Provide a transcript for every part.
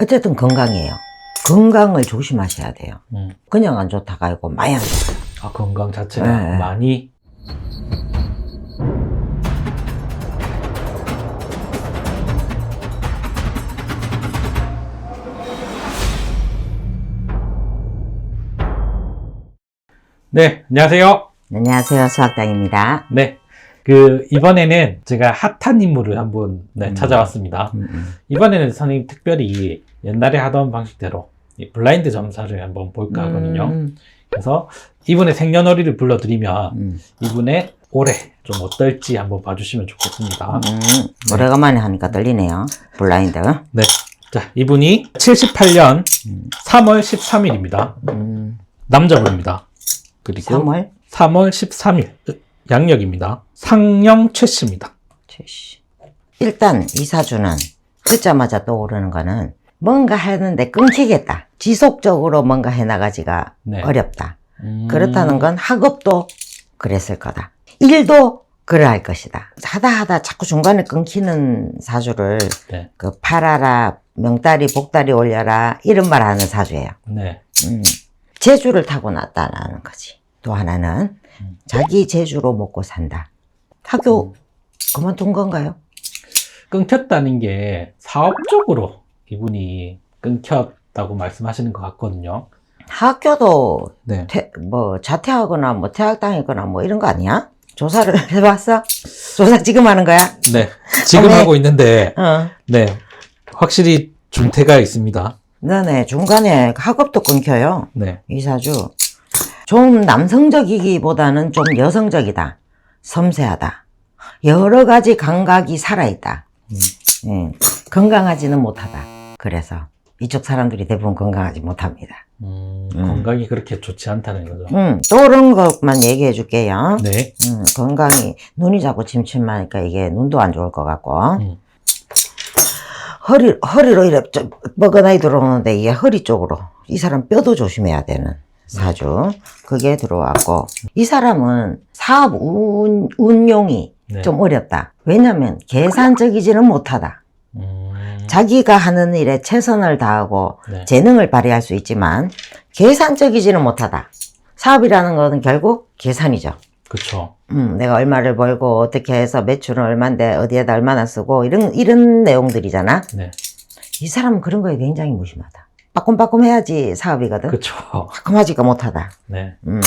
어쨌든 건강이에요. 건강을 조심하셔야 돼요. 음. 그냥 안 좋다가 아니고 많이 안 좋다. 아, 건강 자체가 네. 많이 네, 안녕하세요. 안녕하세요. 수학당입니다. 네. 그, 이번에는 제가 핫한 인물을 한번 네, 음. 찾아왔습니다. 음, 음. 이번에는 선생님 특별히 옛날에 하던 방식대로 이 블라인드 점사를 한번 볼까 하거든요. 음, 그래서 이분의 생년월일을 불러드리면 음, 이분의 올해 좀 어떨지 한번 봐주시면 좋겠습니다. 음. 오래간만에 하니까 떨리네요. 블라인드. 네. 자, 이분이 78년 음, 3월 13일입니다. 음, 남자분입니다. 그리고 3월 3월 13일 양력입니다. 상령 최씨입니다. 최씨. 일단 이 사주는 듣자마자 떠오르는 거는 뭔가 하는데 끊기겠다. 지속적으로 뭔가 해나가지가 네. 어렵다. 음, 그렇다는 건 학업도 그랬을 거다. 일도 그러할 것이다. 하다 하다 자꾸 중간에 끊기는 사주를 네. 그 팔아라, 명다리, 복다리 올려라 이런 말 하는 사주예요. 네. 음, 재주를 타고났다라는 거지. 또 하나는 음. 자기 재주로 먹고 산다. 학교 그만둔 건가요? 끊겼다는 게 사업적으로 이분이 끊겼다고 말씀하시는 것 같거든요. 학교도 네. 태- 뭐 자퇴하거나 뭐 퇴학당했거나 뭐 이런 거 아니야? 조사를 해봤어? 조사 지금 하는 거야? 네. 지금 네. 하고 있는데, 어. 네. 확실히 중태가 있습니다. 네네 중간에 학업도 끊겨요. 네. 이 사주 좀 남성적이기보다는 좀 여성적이다. 섬세하다. 여러 가지 감각이 살아있다. 음. 예, 건강하지는 못하다. 그래서 이쪽 사람들이 대부분 건강하지 못합니다. 음, 음. 건강이 그렇게 좋지 않다는 거죠. 음, 떠오른 것만 얘기해 줄게요. 네. 음, 건강이 눈이 자꾸 침침하니까 이게 눈도 안 좋을 것 같고 음. 허리 허리로 이렇게 좀 뻐근하게 들어오는데 이게 허리 쪽으로 이 사람 뼈도 조심해야 되는 사주 그게 들어왔고 이 사람은 사업 운, 운용이 네. 좀 어렵다. 왜냐면 계산적이지는 못하다. 음, 자기가 하는 일에 최선을 다하고 네. 재능을 발휘할 수 있지만 계산적이지는 못하다. 사업이라는 것은 결국 계산이죠. 그쵸. 음, 내가 얼마를 벌고 어떻게 해서 매출은 얼마인데 어디에다 얼마나 쓰고 이런 이런 내용들이잖아. 네. 이 사람은 그런 거에 굉장히 무심하다. 빠꼼빠꼼 해야지 사업이거든. 그쵸. 빠꼼하지가 못하다. 네. 음.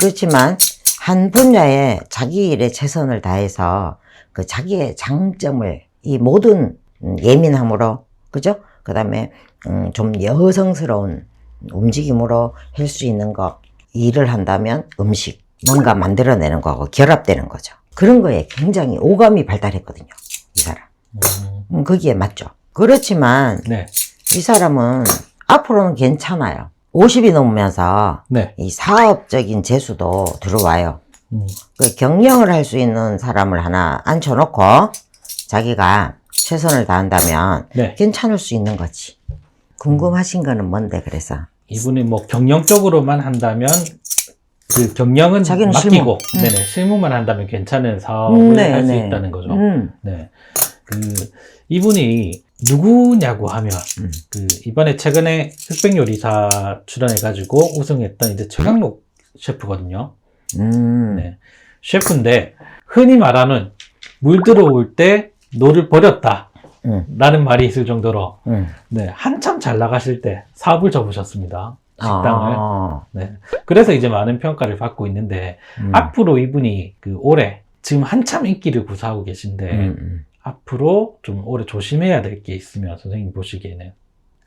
그렇지만 한 분야에 자기 일에 최선을 다해서 그 자기의 장점을 이 모든 음, 예민함으로 그죠? 그 다음에 음, 좀 여성스러운 움직임으로 할 수 있는 거 일을 한다면 음식 뭔가 만들어내는 거하고 결합되는 거죠. 그런 거에 굉장히 오감이 발달했거든요. 이 사람. 음, 음, 거기에 맞죠. 그렇지만 네. 이 사람은 앞으로는 괜찮아요. 50이 넘으면서 네. 이 사업적인 재수도 들어와요. 음, 그 경영을 할 수 있는 사람을 하나 앉혀놓고 자기가 최선을 다한다면 네. 괜찮을 수 있는 거지. 궁금하신 거는 뭔데 그래서 이분이 뭐 경영적으로만 한다면 그 경영은 자기는 맡기고 실무. 음. 네네 실무만 한다면 괜찮은 사업을 음, 네, 할수 네. 있다는 거죠. 음, 네. 그 이분이 누구냐고 하면 음. 그 이번에 최근에 흑백 요리사 출연해가지고 우승했던 이제 최강록 셰프거든요. 음, 네. 셰프인데 흔히 말하는 물 들어올 때 노를 버렸다. 음, 라는 말이 있을 정도로 음. 네, 한참 잘 나가실 때 사업을 접으셨습니다. 식당을. 아, 네. 그래서 이제 많은 평가를 받고 있는데 음, 앞으로 이분이 그 올해 지금 한참 인기를 구사하고 계신데 음, 음. 앞으로 좀 올해 조심해야 될 게 있으면 선생님 보시기에는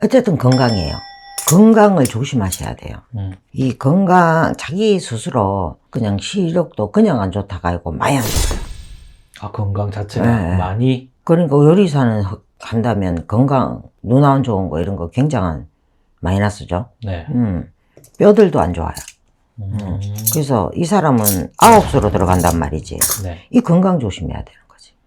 어쨌든 건강이에요. 건강을 조심하셔야 돼요. 음, 이 건강 자기 스스로 그냥 시력도 그냥 안 좋다가 아니고 많이 안 좋아요. 아 건강 자체가 네. 많이 그러니까 요리사는 한다면 건강 눈 안 좋은 거 이런 거 굉장한 마이너스죠. 네. 음, 뼈들도 안 좋아요. 음, 그래서 이 사람은 아홉 수로 들어간단 말이지. 네. 이 건강 조심해야 거지.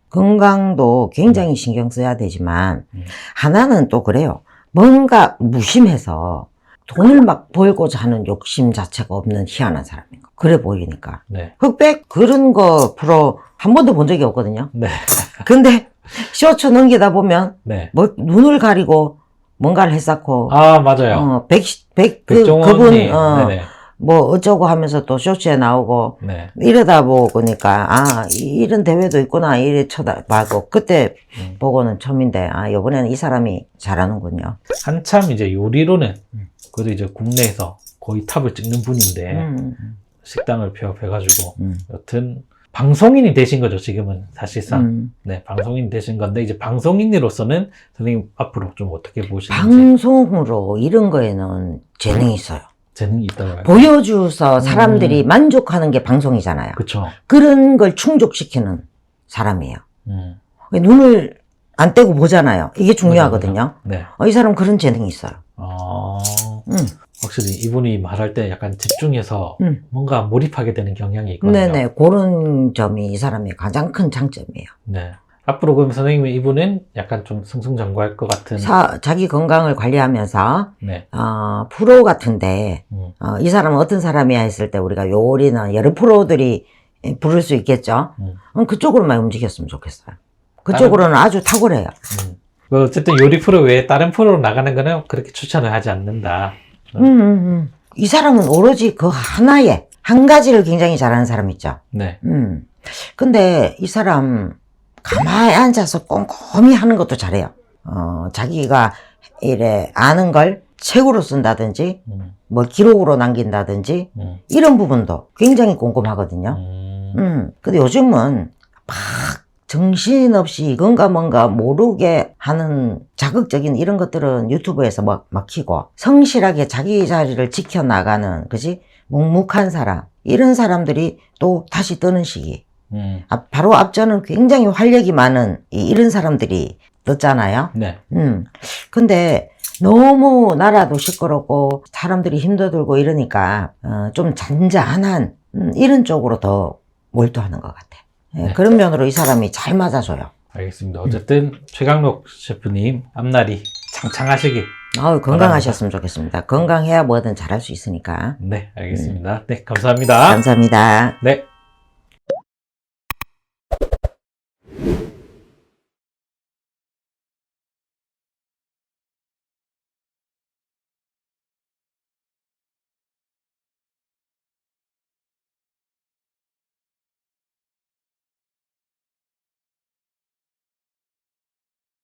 건강도 굉장히 신경 써야 되지만 음. 하나는 또 그래요. 뭔가 무심해서 돈을 막 벌고자 하는 욕심 자체가 없는 희한한 사람인 거. 그래 보이니까. 네. 흑백 그런 거 프로 한 번도 본 적이 없거든요. 네. 근데 쇼츠 넘기다 보면 네. 뭐 눈을 가리고 뭔가를 했었고, 아, 맞아요. 어, 백, 백, 그, 백종원 그분, 님. 어, 네네. 뭐 어쩌고 하면서 또 쇼츠에 나오고, 네. 이러다 보니까, 아, 이- 이런 대회도 있구나, 이래 쳐다봐고, 그때 음. 보고는 처음인데, 아, 이번에는 이 사람이 잘하는군요. 한참 이제 요리로는 그래도 이제 국내에서 거의 탑을 찍는 분인데 음, 식당을 폐업해가지고 음, 여튼 방송인이 되신 거죠 지금은 사실상 음. 네 방송인 되신 건데 이제 방송인으로서는 선생님 앞으로 좀 어떻게 보시는지 방송으로 이런 거에는 재능이 있어요. 재능이 있다고. 보여줘서 사람들이 음. 만족하는 게 방송이잖아요. 그쵸. 그런 걸 충족시키는 사람이에요. 음, 눈을 안 떼고 보잖아요. 이게 중요하거든요. 네. 어, 이 사람 그런 재능이 있어요. 어, 음. 확실히 이분이 말할 때 약간 집중해서 음. 뭔가 몰입하게 되는 경향이 있거든요. 네네. 그런 점이 이 사람의 가장 큰 장점이에요. 네. 앞으로 그럼 선생님 이분은 약간 좀 승승장구할 것 같은. 사- 자기 건강을 관리하면서, 네. 어, 프로 같은데, 음, 어, 이 사람은 어떤 사람이야 했을 때 우리가 요리나 여러 프로들이 부를 수 있겠죠. 음. 음, 그쪽으로만 움직였으면 좋겠어요. 그쪽으로는 아주 탁월해요. 음. 뭐 어쨌든 요리 프로 외에 다른 프로로 나가는 거는 그렇게 추천을 하지 않는다. 음, 음, 음. 이 사람은 오로지 그 하나에, 한 가지를 굉장히 잘하는 사람 있죠. 네. 음. 근데 이 사람 가만히 앉아서 꼼꼼히 하는 것도 잘해요. 어, 자기가 이래 아는 걸 책으로 쓴다든지, 음, 뭐 기록으로 남긴다든지, 음, 이런 부분도 굉장히 꼼꼼하거든요. 음, 음. 근데 요즘은 막 정신없이 이건가 뭔가 모르게 하는 자극적인 이런 것들은 유튜브에서 막 막히고 성실하게 자기 자리를 지켜나가는, 그지? 묵묵한 사람. 이런 사람들이 또 다시 뜨는 시기. 음. 앞- 바로 앞전은 굉장히 활력이 많은 이- 이런 사람들이 떴잖아요. 네. 음. 근데 너무 나라도 시끄럽고 사람들이 힘도 들고 이러니까 어, 좀 잔잔한 음, 이런 쪽으로 더 몰두하는 것 같아. 예, 네. 그런 면으로 이 사람이 잘 맞아줘요. 알겠습니다. 어쨌든 최강록 셰프님 앞날이 창창하시길. 아우, 건강하셨으면 좋겠습니다. 건강해야 뭐든 잘할 수 있으니까. 네, 알겠습니다. 네, 감사합니다. 감사합니다. 네.